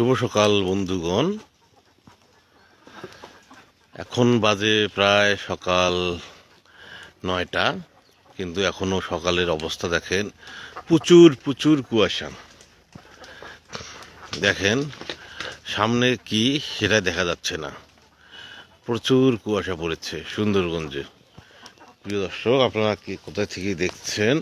শুভ সকাল, বন্ধুগণ। এখন বাজে প্রায় সকাল নয়টা, কিন্তু এখনও সকালের অবস্থা দেখেন, প্রচুর প্রচুর কুয়াশা। দেখেন, সামনে কি সেটা দেখা যাচ্ছে না। প্রচুর কুয়াশা পড়েছে সুন্দরগঞ্জে। প্রিয় দর্শক, আপনারা কি কোথায় থেকে দেখছেন,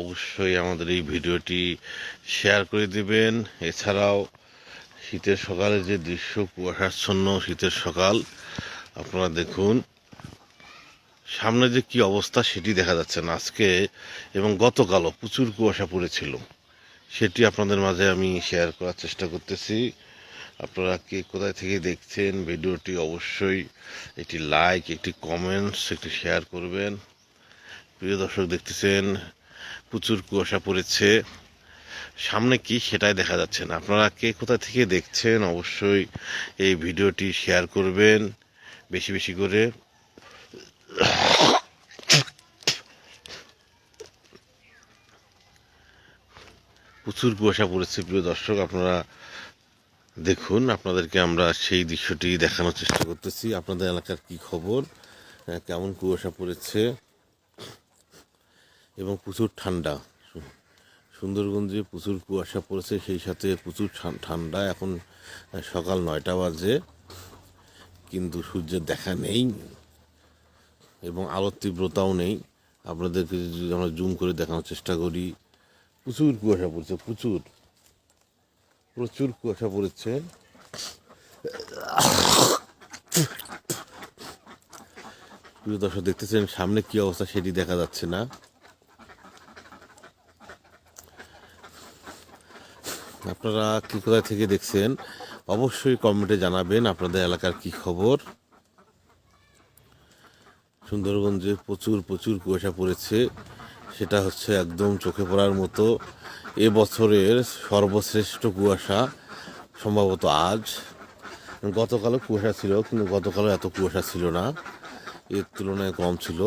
অবশ্যই আমাদের এই ভিডিওটি শেয়ার করে দিবেন। এছাড়াও শীতের সকালে যে দৃশ্য, কুয়াশাচ্ছন্ন শীতের সকাল, আপনারা দেখুন, সামনে যে কি অবস্থা সেটি দেখা যাচ্ছে না আজকে, এবং গতকালও প্রচুর কুয়াশা পড়েছিল। সেটি আপনাদের মাঝে আমি শেয়ার করার চেষ্টা করতেছি। আপনারা কে কোথায় থেকে দেখছেন, ভিডিওটি অবশ্যই একটি লাইক একটি কমেন্টস একটি শেয়ার করবেন। প্রিয় দর্শক দেখতেছেন, প্রচুর কুয়াশা পড়েছে। সামনে কি সেটাই দেখা যাচ্ছে না। আপনারা কে কোথা থেকে দেখছেন, অবশ্যই এই ভিডিওটি শেয়ার করবেন বেশি বেশি করে। প্রচুর কুয়াশা পড়েছে প্রিয় দর্শক, আপনারা দেখুন, আপনাদেরকে আমরা সেই দৃশ্যটি দেখানোর চেষ্টা করতেছি। আপনাদের এলাকার কি খবর? কেমন কুয়াশা পড়েছে? এবং প্রচুর ঠান্ডা। সুন্দরগঞ্জে প্রচুর কুয়াশা পড়েছে, সেই সাথে প্রচুর ঠান্ডা। এখন সকাল নয়টা বাজে, কিন্তু সূর্যের দেখা নেই এবং আলোর তীব্রতাও নেই। আপনাদেরকে যদি আমরা জুম করে দেখানোর চেষ্টা করি, প্রচুর কুয়াশা পড়ছে, প্রচুর। প্রচুর কুয়াশা পড়েছে। প্রিয় দর্শক, দেখতেছেন সামনে কি অবস্থা সেটি দেখা যাচ্ছে না। আপনারা কি কোথায় থেকে দেখছেন, অবশ্যই কমেন্টে জানাবেন আপনাদের এলাকার কি খবর। সুন্দরগঞ্জে প্রচুর প্রচুর কুয়াশা পড়েছে, সেটা হচ্ছে একদম চোখে পড়ার মতো। এ বছরের সর্বশ্রেষ্ঠ কুয়াশা সম্ভবত আজ। গতকালও কুয়াশা ছিল, কিন্তু গতকালও এত কুয়াশা ছিল না, এর তুলনায় কম ছিল।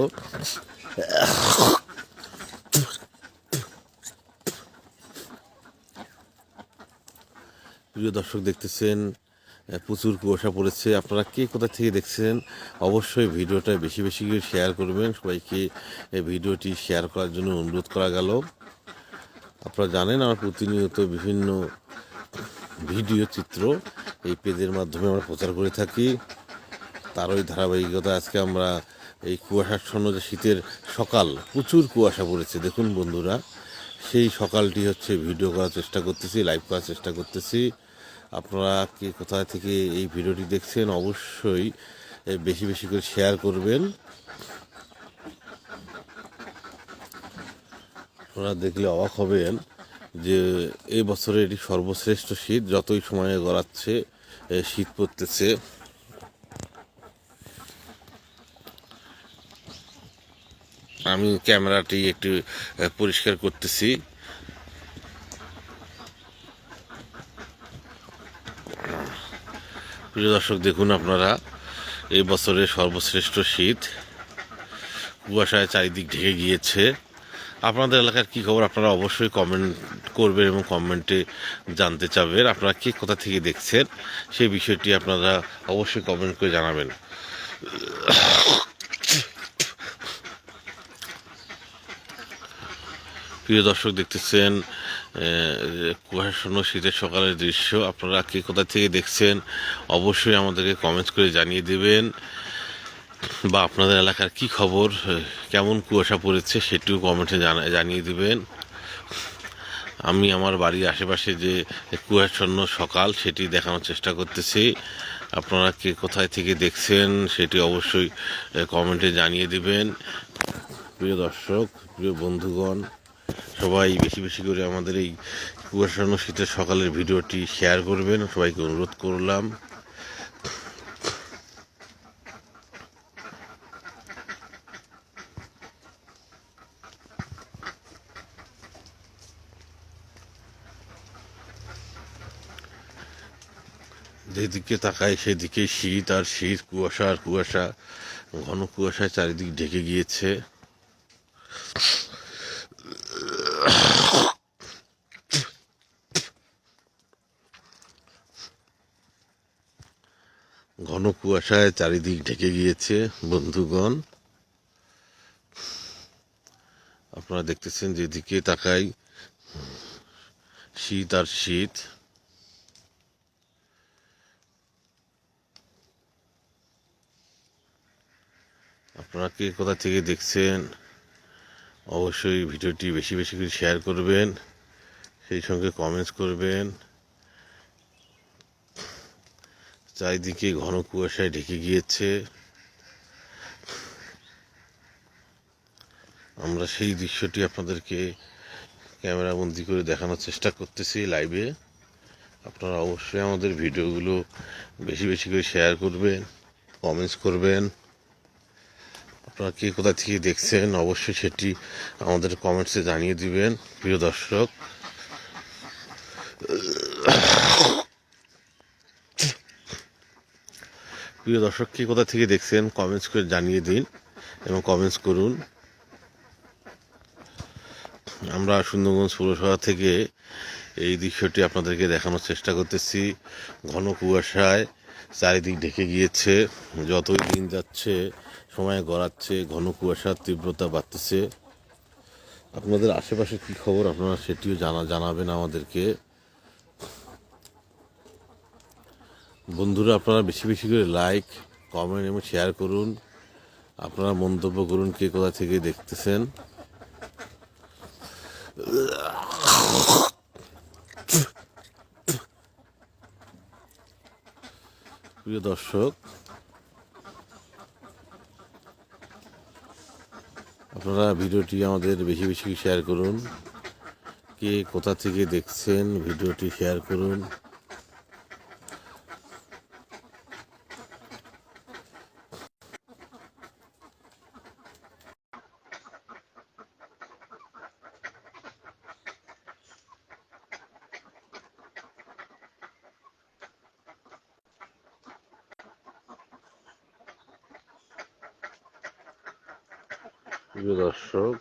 প্রিয় দর্শক দেখতেছেন প্রচুর কুয়াশা পড়েছে। আপনারা কে কোথা থেকে দেখছেন, অবশ্যই ভিডিওটা বেশি বেশি করে শেয়ার করবেন। সবাইকে এই ভিডিওটি শেয়ার করার জন্য অনুরোধ করা গেল। আপনারা জানেন, আমার প্রতিনিয়ত বিভিন্ন ভিডিও চিত্র এই পেজের মাধ্যমে আমরা প্রচার করে থাকি। তার ওই ধারাবাহিকতা আজকে আমরা এই কুয়াশাচ্ছন্ন যে শীতের সকাল, প্রচুর কুয়াশা পড়েছে। দেখুন বন্ধুরা সেই সকালটি হচ্ছে ভিডিও করার চেষ্টা করতেছি লাইভ করার চেষ্টা করতেছি। আপনারা কে কোথা থেকে এই ভিডিওটি দেখছেন অবশ্যই বেশি বেশি করে শেয়ার করবেন। আপনারা দেখলে অবাক হবেন যে এই বছরে এটি সর্বশ্রেষ্ঠ শীত, যতই সময়ে গড়াচ্ছে শীত পড়তেছে। আমি ক্যামেরাটি একটু পরিষ্কার করতেছি। প্রিয় দর্শক, দেখুন আপনারা, এই বছরের সর্বশ্রেষ্ঠ শীত কুয়াশায় চারিদিক ঢেকে গিয়েছে। আপনাদের এলাকার কি খবর আপনারা অবশ্যই কমেন্ট করবেন এবং কমেন্টে জানতে চাবেন। আপনারা কে কোথা থেকে দেখছেন সেই বিষয়টি আপনারা অবশ্যই কমেন্ট করে জানাবেন। প্রিয় দর্শক দেখতেছেন কুয়াশান্ন শীতের সকালের দৃশ্য। আপনারা কে কোথা থেকে দেখছেন, অবশ্যই আমাদেরকে কমেন্ট করে জানিয়ে দেবেন। বা আপনাদের এলাকার কি খবর কেমন কুয়াশা পড়েছে সেটিও কমেন্টে জানা, জানিয়ে দিবেন। আমি আমার বাড়ির আশেপাশে যে কুয়াশান্ন সকাল সেটি দেখানোর চেষ্টা করতেছি। আপনারা কে কোথায় থেকে দেখছেন সেটি অবশ্যই কমেন্টে জানিয়ে দিবেন। প্রিয় দর্শক, প্রিয় বন্ধুগণ সবাই বেশি বেশি করে আমাদের এই কুয়াশানো শীতের সকালের ভিডিওটি শেয়ার করবেন। সবাইকে অনুরোধ করলাম। যেদিকে তাকায় সেদিকে শীত, আর শীত কুয়াশা, আর কুয়াশা, ঘন কুয়াশায় চারিদিক ঢেকে গিয়েছে। কুয়াশায় চারিদিক ঢেকে গিয়েছে, বন্ধুগণ। আপনারা দেখতেছেন যেদিকে তাকাই, শীত আর শীত। আপনারা কে কোথা থেকে দেখছেন, অবশ্যই ভিডিওটি বেশি বেশি করে শেয়ার করবেন, সেই সঙ্গে কমেন্টস করবেন। চারিদিকে ঘন কুয়াশায় ঢেকে গিয়েছে। আমরা সেই দৃশ্যটি আপনাদেরকে ক্যামেরা বন্দি করে দেখানোর চেষ্টা করতেছি লাইভে। আপনারা অবশ্যই আমাদের ভিডিওগুলো বেশি বেশি করে শেয়ার করবেন কমেন্টস করবেন। আপনারা কে কোথা থেকে দেখছেন, অবশ্যই সেটি আমাদের কমেন্টসে জানিয়ে দিবেন, প্রিয় দর্শক। প্রিয় দর্শক, কে কোথা থেকে দেখছেন কমেন্টস করে জানিয়ে দিন এবং কমেন্টস করুন। আমরা সুন্দরগঞ্জ পৌরসভা থেকে এই দৃশ্যটি আপনাদেরকে দেখানোর চেষ্টা করতেছি। ঘন কুয়াশায় চারিদিক ঢেকে গিয়েছে। যতই দিন যাচ্ছে, সময় গড়াচ্ছে, ঘন কুয়াশার তীব্রতা বাড়তেছে। আপনাদের আশেপাশে কি খবর? আপনারা সেটিও জানা জানাবেন আমাদেরকে। বন্ধুরা, আপনারা বেশি বেশি করে লাইক কমেন্ট এবং শেয়ার করুন। আপনারা মন্তব্য করুন কে কোথা থেকে দেখতেছেন। প্রিয় দর্শক, আপনারা ভিডিওটি আমাদের বেশি বেশি শেয়ার করুন। কে কোথা থেকে দেখছেন, ভিডিওটি শেয়ার করুন। প্রিয় দর্শক,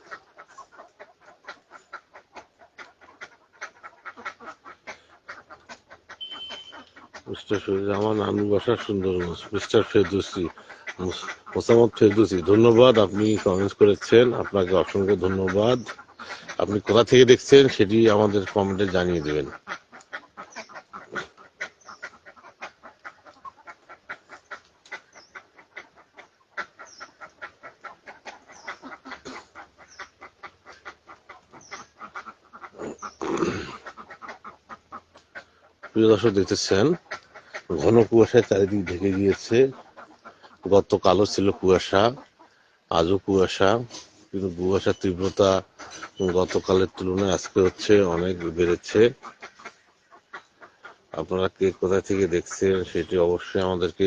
মিস্টার আমার নানু বাসা সুন্দরগঞ্জ মিস্টার ফেরদৌসি মুস- মোসাম্মদ ফেরদৌসি, ধন্যবাদ আপনি কমেন্টস করেছেন, আপনাকে অসংখ্য ধন্যবাদ। আপনি কোথা থেকে দেখছেন সেটি আমাদের কমেন্টে জানিয়ে দেবেন। প্রিয় দর্শক দেখতেছেন, ঘন কুয়াশায় চারিদিক ঢেকে গিয়েছে। গতকালও ছিল কুয়াশা, আজও কুয়াশা, কিন্তু কুয়াশার তীব্রতা গতকালের তুলনায় আজকে হচ্ছে অনেক বেড়েছে। আপনারা কে কোথা থেকে দেখছেন সেটি অবশ্যই আমাদেরকে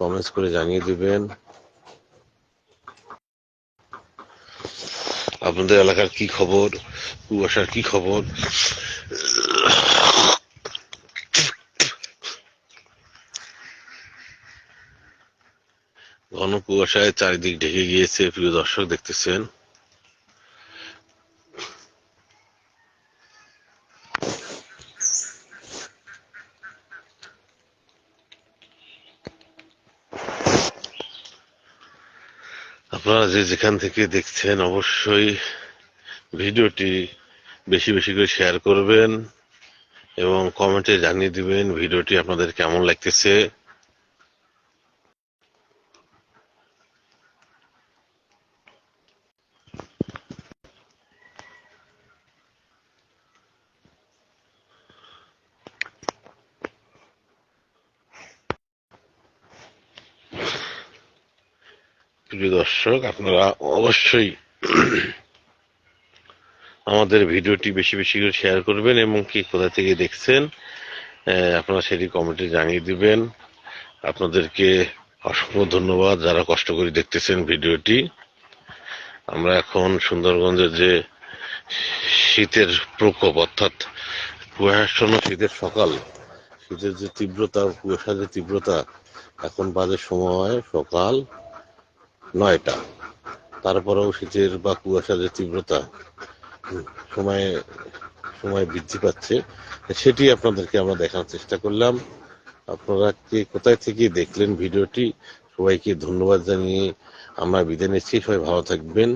কমেন্টস করে জানিয়ে দিবেন। আপনাদের এলাকার কি খবর? কুয়াশার কি খবর? ঘন কুয়াশায় চারিদিক ঢেকে গিয়েছে, প্রিয় দর্শক দেখতেছেন আপনারা যে যেখান থেকে দেখছেন, অবশ্যই ভিডিওটি বেশি বেশি করে শেয়ার করবেন এবং কমেন্টে জানিয়ে দিবেন ভিডিওটি আপনাদের কেমন লাগতেছে। প্রিয় দর্শক, আপনারা অবশ্যই আমাদের ভিডিওটি বেশি বেশি করে শেয়ার করবেন এবং কি কোথা থেকে দেখছেন আপনারা সেটি কমেন্টে জানিয়ে দিবেন। আপনাদেরকে অসংখ্য ধন্যবাদ যারা কষ্ট করে দেখতেছেন ভিডিওটি। আমরা এখন সুন্দরগঞ্জের যে শীতের প্রকোপ, অর্থাৎ কুয়াশাচ্ছন্ন শীতের সকাল, শীতের যে তীব্রতা, কুয়াশার যে তীব্রতা, এখন বাজে সময় সকাল। নয়টা। তারপরেও শীতের বা কুয়াশার যে তীব্রতা সময়ে, সময় বৃদ্ধি পাচ্ছে। সেটি আপনাদেরকে আমরা দেখানোর চেষ্টা করলাম। আপনারা কে কোথায় থেকে দেখলেন ভিডিওটি, সবাইকে ধন্যবাদ জানিয়ে আমরা বিদায় নিচ্ছি। সবাই ভালো থাকবেন।